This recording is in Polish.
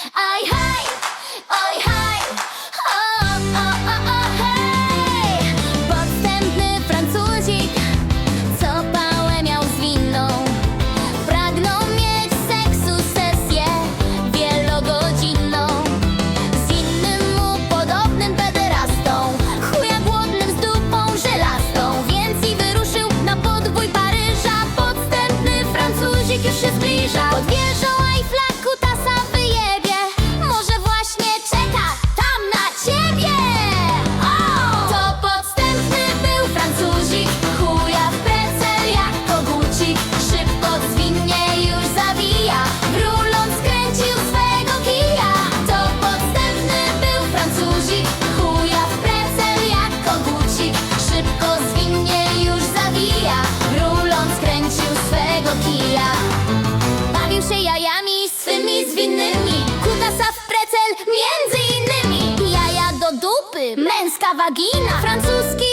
Aj, haj, oj, haj, o, o, o, o, hej. Podstępny Francuzik, co pałę miał zwinną. Pragnął mieć seksu sesję wielogodzinną. Z innym mu podobnym pederastą, chuja głodnym z dupą żelastą. Więc i wyruszył na podwój Paryża. Podstępny Francuzik już się zbliża. Pod Bawił się jajami swymi zwinnymi Kutasa w precel między innymi. Jaja do dupy, męska wagina. Francuski